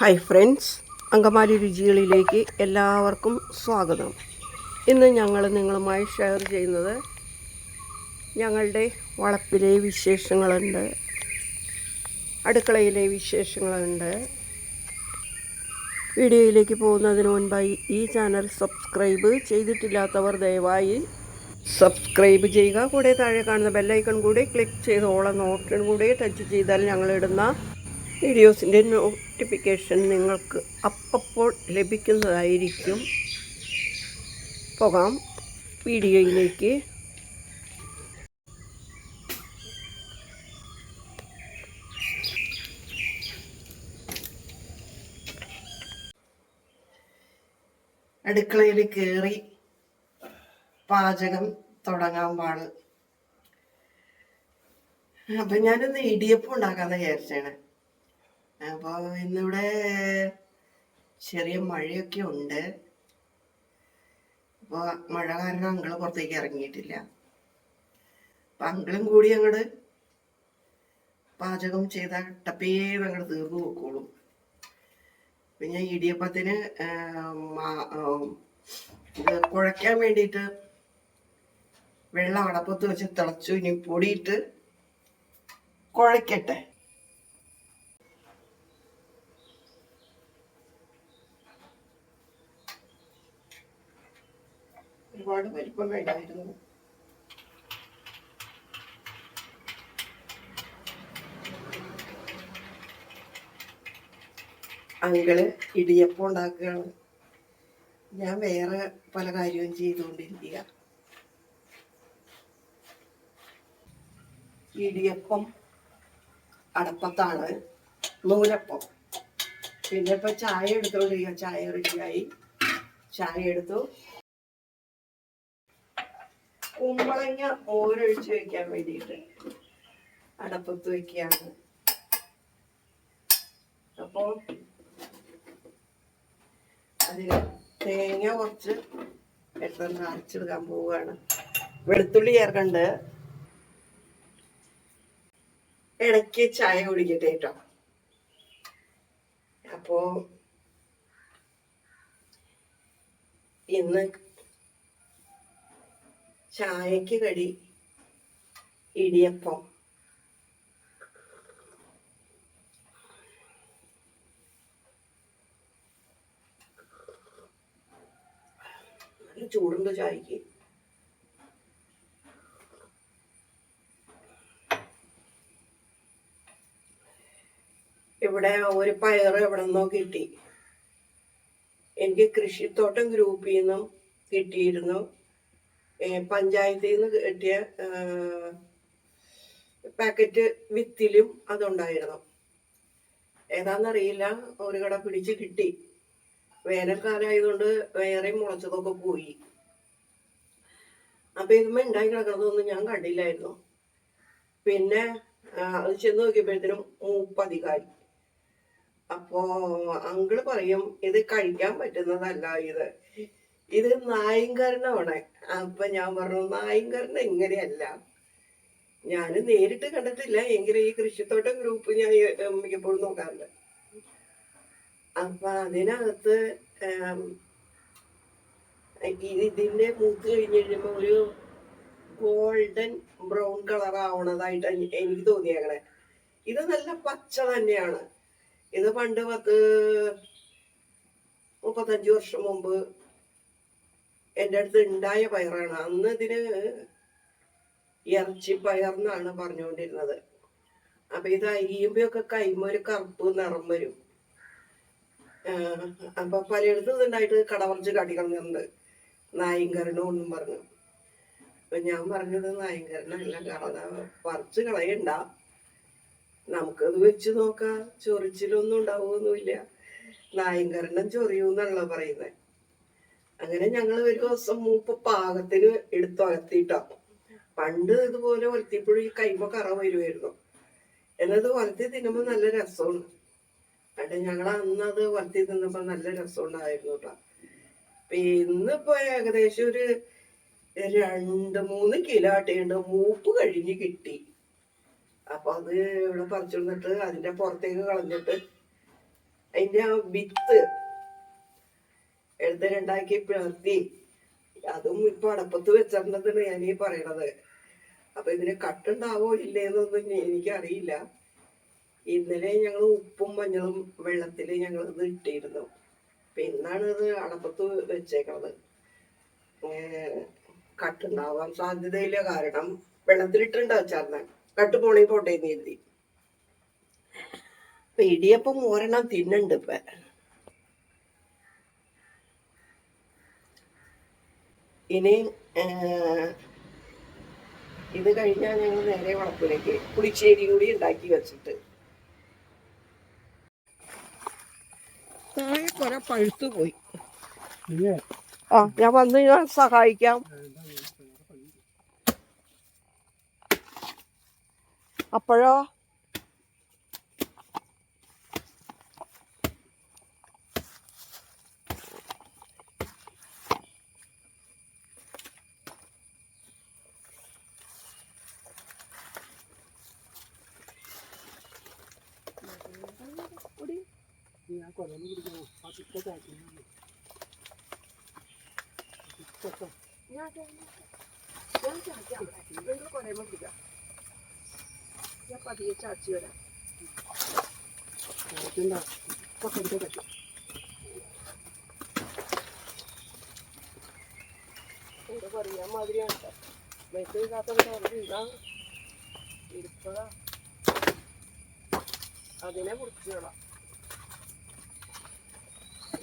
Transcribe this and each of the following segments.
Hi friends Angamaly രുചികളിലേക്ക് എല്ലാവർക്കും സ്വാഗതം. ഇന്ന് ഞങ്ങൾ നിങ്ങളുമായി ഷെയർ ചെയ്യുന്നത് ഞങ്ങളുടെ വളപ്പിലെ വിശേഷങ്ങളുണ്ട്. അടുക്കളയിലെ വിശേഷങ്ങളുണ്ട്. വീഡിയോയിലേക്ക് പോകുന്നതിന് മുൻപായി ഈ ചാനൽ സബ്സ്ക്രൈബ് ചെയ്തിട്ടില്ലാത്തവർ ദയവായി സബ്സ്ക്രൈബ് ചെയ്യുക. കൂടെ താഴെ കാണുന്ന ബെല്ലൈക്കൺ കൂടി ക്ലിക്ക് ചെയ്ത് ഓളം നോട്ടിനും കൂടി ടച്ച് ചെയ്താൽ ഞങ്ങളിടുന്ന വീഡിയോസിന്റെ നോട്ടിഫിക്കേഷൻ നിങ്ങൾക്ക് അപ്പപ്പോൾ ലഭിക്കുന്നതായിരിക്കും. പോകാം വീഡിയോയിലേക്ക്. അടുക്കളയിൽ കയറി പാചകം തുടങ്ങാൻ പാട്. അപ്പൊ ഞാനൊന്ന് ഇടിയപ്പം ഉണ്ടാക്കാന്ന് വിചാരിച്ചാണ്. അപ്പൊ ഇന്നിവിടെ ചെറിയ മഴയൊക്കെ ഉണ്ട്. അപ്പൊ മഴ കാരണം അങ്കിൾ പുറത്തേക്ക് ഇറങ്ങിയിട്ടില്ല. അപ്പൊ അങ്കിളും കൂടി അങ്ങോട്ട് പാചകം ചെയ്ത ടപ്പേ അങ്ങോട്ട് തീർന്നു പോക്കോളും. പിന്നെ ഇടിയപ്പത്തിന് ഇത് കുഴയ്ക്കാൻ വേണ്ടിയിട്ട് വെള്ളം അടപ്പത്ത് വെച്ച് തിളച്ചു ഇനി പൊടിയിട്ട് കുഴയ്ക്കട്ടെ. ഒരുപാട് വലിപ്പം വേണ്ടായിരുന്നു. അങ്കിൾ ഇടിയപ്പം ഉണ്ടാക്കുകയാണ്. ഞാൻ വേറെ പല കാര്യവും ചെയ്തുകൊണ്ടിരിക്കുക. ഇടിയപ്പം അടപ്പത്താണ് നൂലപ്പം. പിന്നെ ഇപ്പൊ ചായ എടുത്തോണ്ടിരിക്കുക ചായ റെഡിയായി ചായ എടുത്തു. കുമ്പളങ്ങ ഓരൊഴിച്ച് വെക്കാൻ വേണ്ടിയിട്ട് അടപ്പത്ത് വെക്കുകയാണ്. അപ്പോ അതിൽ തേങ്ങ കുറച്ച് പെട്ടെന്ന് അരച്ചെടുക്കാൻ പോവുകയാണ്. വെളുത്തുള്ളി ചേർക്കണ്ട്. ഇടയ്ക്ക് ചായ കുടിക്കട്ടെ കേട്ടോ. അപ്പോ ഇന്ന് ചായക്ക് കടി ഇടിയപ്പം. നല്ല ചൂടുണ്ട് ചായക്ക് ഇവിടെ ഒരു പയറ് എവിടെ നിന്നോ കിട്ടി. എനിക്ക് കൃഷിത്തോട്ടം ഗ്രൂപ്പിൽ നിന്നും കിട്ടിയിരുന്നു. പഞ്ചായത്തിൽ നിന്ന് കിട്ടിയ പാക്കറ്റ് വിത്തിലും അതുണ്ടായിരുന്നു. ഏതാന്നറിയില്ല ഒരു കട പിടിച്ച് കിട്ടി. വേനൽക്കാലമായതുകൊണ്ട് വേറെ മുളച്ചതൊക്കെ പോയി. അപ്പൊ ഇതുമ്മ ഉണ്ടായി കിടക്കുന്നതൊന്നും ഞാൻ കണ്ടില്ലായിരുന്നു. പിന്നെ അത് ചെന്ന് നോക്കിയപ്പോഴത്തേനും മൂപ്പധികാരി അപ്പോ അങ്കിൾ പറയും ഇത് കഴിക്കാൻ പറ്റുന്നതല്ല ഇത്. ഇത് നായങ്കരണമാണ്. അപ്പൊ ഞാൻ പറഞ്ഞു നായങ്കരണം ഇങ്ങനെയല്ല. ഞാൻ നേരിട്ട് കണ്ടിട്ടില്ല. എങ്കിലും ഈ കൃഷിത്തോട്ടം ഗ്രൂപ്പ് ഞാൻ മിക്കപ്പോഴും നോക്കാറുണ്ട്. അപ്പൊ അതിനകത്ത് ഇതിന്റെ മൂത്ത് കഴിഞ്ഞ് കഴിയുമ്പോ ഒരു ഗോൾഡൻ ബ്രൗൺ കളർ ആവണതായിട്ട് എനിക്ക് തോന്നിയേക്കണേ ഇത് നല്ല പച്ച തന്നെയാണ്. ഇത് പണ്ട് പത്ത് മുപ്പത്തഞ്ച് വർഷം മുമ്പ് എന്റെ അടുത്ത് ഉണ്ടായ പയറാണ്. അന്ന് ഇതിന് ഇറച്ചി പയർ എന്നാണ് പറഞ്ഞുകൊണ്ടിരുന്നത്. അപ്പൊ ഇത് അരിയുമ്പോഴൊക്കെ കൈമ ഒരു കറുപ്പ് നിറം വരും. അപ്പൊ പലയിടത്തും ഇതുണ്ടായിട്ട് കടവർച്ച് കാട്ടിക്കളഞ്ഞിട്ടുണ്ട് നായങ്കരണം ഒന്നും പറഞ്ഞു. അപ്പൊ ഞാൻ പറഞ്ഞത് നായിങ്കരണല്ല കളഞ്ഞ പറിച്ച് കളയണ്ട. നമുക്കത് വെച്ച് നോക്കാം. ചൊറിച്ചിലൊന്നും ഉണ്ടാവുമൊന്നുമില്ല നായിങ്കരണം ചൊറിയൂന്നല്ല പറയുന്നത്. അങ്ങനെ ഞങ്ങൾ ഒരു ദിവസം മൂപ്പ് പാകത്തിന് എടുത്തു അകത്തിയിട്ടാ. പണ്ട് ഇതുപോലെ ഒലത്തിയപ്പോഴും ഈ കൈമ കറ വരുമായിരുന്നു എന്നത് ഒലത്തി തിന്നുമ്പോൾ നല്ല രസമാണ്. അവിടെ ഞങ്ങൾ അന്ന് അത് തിന്നപ്പോ നല്ല രസമുണ്ടായിരുന്നു കേട്ടോ ഇന്നിപ്പോ ഏകദേശം ഒരു രണ്ട് മൂന്ന് കിലോ ആട്ടിയുണ്ട്. മൂപ്പ് കഴിഞ്ഞ് കിട്ടി. അപ്പൊ അത് ഇവിടെ പറിച്ചു അതിന്റെ പുറത്തേക്ക് കളഞ്ഞിട്ട് അതിന്റെ ആ വിത്ത് എഴുതലുണ്ടാക്കി പിളർത്തി അതും ഇപ്പൊ അടപ്പത്ത് വെച്ചിട്ടുണ്ടെന്നാണ് ഞാൻ ഈ പറയണത്. അപ്പൊ ഇതിന് കട്ടുണ്ടാവോ ഇല്ലേന്നൊന്നും എനിക്കറിയില്ല. ഇന്നലെ ഞങ്ങൾ ഉപ്പും മഞ്ഞളും വെള്ളത്തിൽ ഞങ്ങൾ ഇത് ഇട്ടിരുന്നു പിന്നാണ് ഇത് അടപ്പത്ത് വെച്ചേക്കണത്. കട്ടുണ്ടാവാൻ സാധ്യതയില്ല. കാരണം വെള്ളത്തിലിട്ടുണ്ട് ചേർന്ന് കട്ട് പോണേ പോട്ടേന്ന് എഴുതി ഇടിയപ്പം ഒരെണ്ണം തിന്നുണ്ട് ഇപ്പൊ. ഇനി ഇത് കഴിഞ്ഞാൽ ഞങ്ങൾ നേരെ വളപ്പിലേക്ക് പുളിശ്ശേരി കൂടി ഉണ്ടാക്കി വെച്ചിട്ട്. താഴെ കുറെ പഴുത്തു പോയി. ആ ഞാൻ വന്ന് ഞാൻ സഹായിക്കാം. അപ്പോഴോ? ഞാൻ കൊല്ലം പിടിക്കണോ ആ ടിക്കറ്റ് ആക്കി ടിക്കറ്റ് ഞാൻ ചാച്ചാ നിങ്ങൾ കുറേ പിടിക്കാം ഞാൻ പതിയെ ചാച്ചി വരാം ആക്കിണ്ട പക്കത്തെ പറ്റും എന്താ പറയാ മാതിരിയാണ് കേട്ടോ മെസ്സേജ് കാത്തോണ്ട് ഇതാ ഇരിപ്പതാ അതിനെ കുറിച്ചുകളാ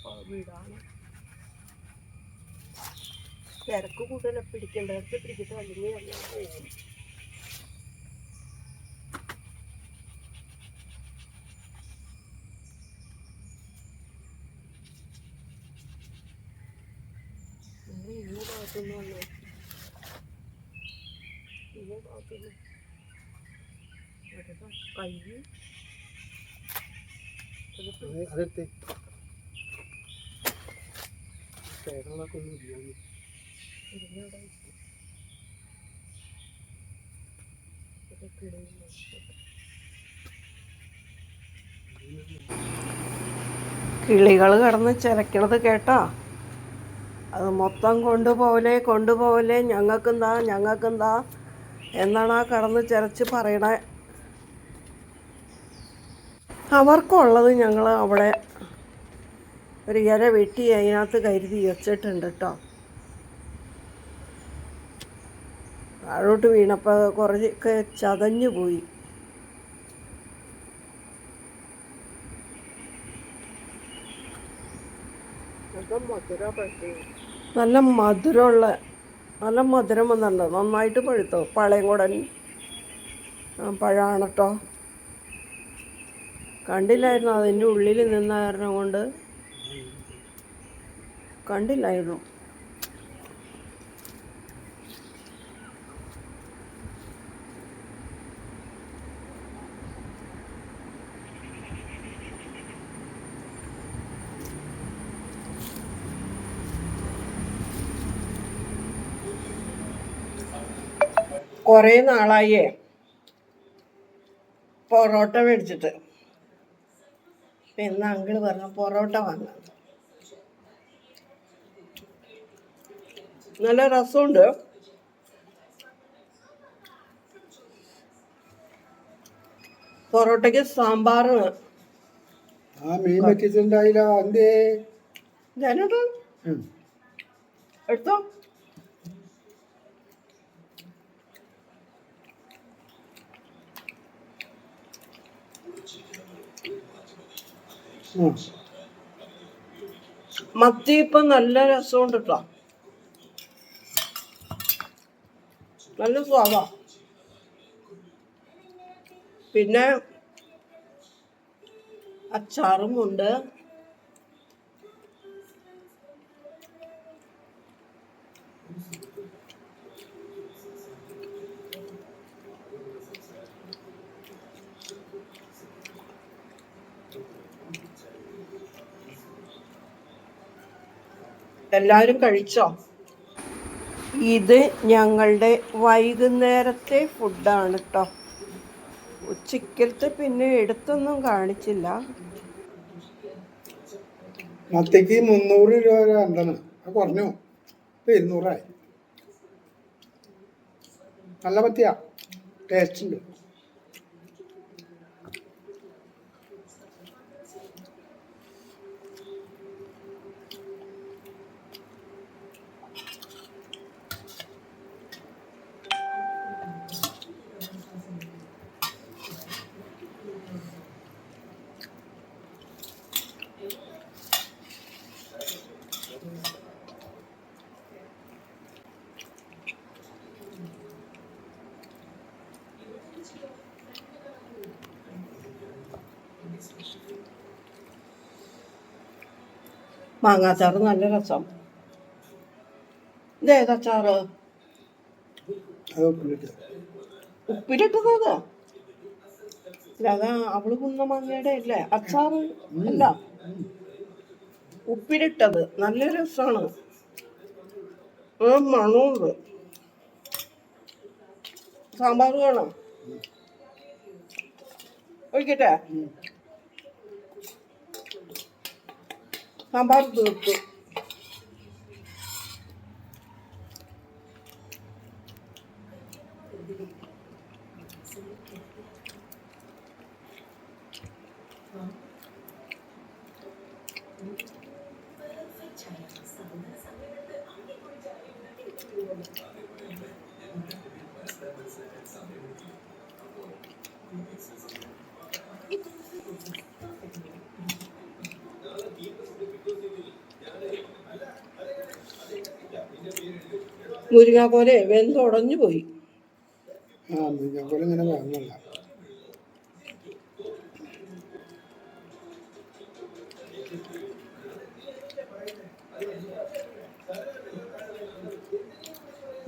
പ- വീടാണ് തിരക്ക് കൂടുതൽ പിടിക്കേണ്ടടുത്ത് പിടിച്ചിട്ട് അല്ലെങ്കിൽ അങ്ങനെ പോകും നിങ്ങൾ ഈ ഭാഗത്തുനിന്ന് വന്നേ ഈ ഭാഗത്തുനിന്ന് കൈ കിളികൾ കിടന്ന് ചിരക്കണത് കേട്ടോ. അത് മൊത്തം കൊണ്ടുപോകലേ കൊണ്ടുപോകലേ ഞങ്ങൾക്കെന്താ ഞങ്ങൾക്കെന്താ എന്നാണ് ആ കടന്ന് ചിരച്ച് പറയണേ. അവർക്കുള്ളത് ഞങ്ങൾ അവിടെ ഒരു ഇര വെട്ടി അതിനകത്ത് കരുതി വെച്ചിട്ടുണ്ട് കേട്ടോ. താഴോട്ട് വീണപ്പോൾ കുറച്ചൊക്കെ ചതഞ്ഞു പോയി. നല്ല മധുരമുള്ള നല്ല മധുരം വന്നിട്ടുണ്ട്. നന്നായിട്ട് പഴുത്തോ? പളയംകുടൻ പഴമാണ് കേട്ടോ കണ്ടില്ലായിരുന്നു? അതിന്റെ ഉള്ളിൽ നിന്ന കാരണം കൊണ്ട്? കണ്ടില്ലായിരുന്നു. കുറേ നാളായേ പൊറോട്ട മേടിച്ചിട്ട്. ഇന്ന് അങ്കിൾ പറഞ്ഞു പൊറോട്ട വാങ്ങാം നല്ല രസമുണ്ട്. പൊറോട്ടയ്ക്ക് സാമ്പാർ ആ മീൻ എന്തേ എടുത്തോ? മത്തി ഇപ്പം നല്ല രസമുണ്ട് കേട്ടോ നല്ല സ്വാദാ. പിന്നെ അച്ചാറും ഉണ്ട്. എല്ലാവരും കഴിച്ചോ? ഇത് ഞങ്ങളുടെ വൈകുന്നേരത്തെ ഫുഡാണ് കേട്ടോ ഉച്ചക്കലത്തെ പിന്നെ എടുത്തൊന്നും കാണിച്ചില്ല. മത്തിക്ക് മുന്നൂറ് രൂപ അത് കുറഞ്ഞു. ഇപ്പം ഇരുന്നൂറായി. നല്ല മത്തിയാ. ടേസ്റ്റ് ഉണ്ട്. മാങ്ങാച്ചാറ് നല്ല രസം. ഇതേതച്ചാറ് ഉപ്പിലിട്ടതാ അതാ അവൾ കുന്ന മാങ്ങയുടെ അല്ലേ? അച്ചാറ് അല്ല. ഉപ്പിലിട്ടത് നല്ല രസമാണ് ആ മണമുണ്ട്. സാമ്പാർ വേണം. ഒഴിക്കട്ടെ? സാമ്പാർ തീർത്തു മുരിങ്ങ പോലെ വെന്തുടഞ്ഞു പോയി. ആ പോലെ ഇങ്ങനെ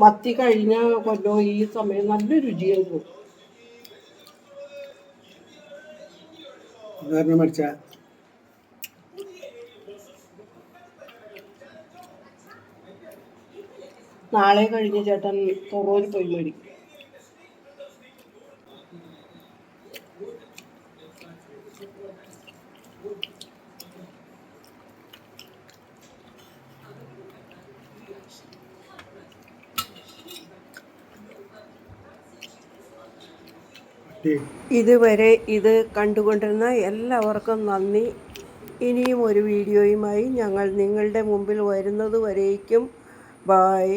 മത്തി കഴിഞ്ഞ കൊല്ലം ഈ സമയം നല്ല രുചിയായിരുന്നു. ഉദാഹരണം നാളെ കഴിഞ്ഞ ചേട്ടൻ തൊറോയിൽ പോയി മേടിക്കും. ഇതുവരെ ഇത് കണ്ടുകൊണ്ടിരുന്ന എല്ലാവർക്കും നന്ദി. ഇനിയും ഒരു വീഡിയോയുമായി ഞങ്ങൾ നിങ്ങളുടെ മുമ്പിൽ വരുന്നത് വരേക്കും. ബായ്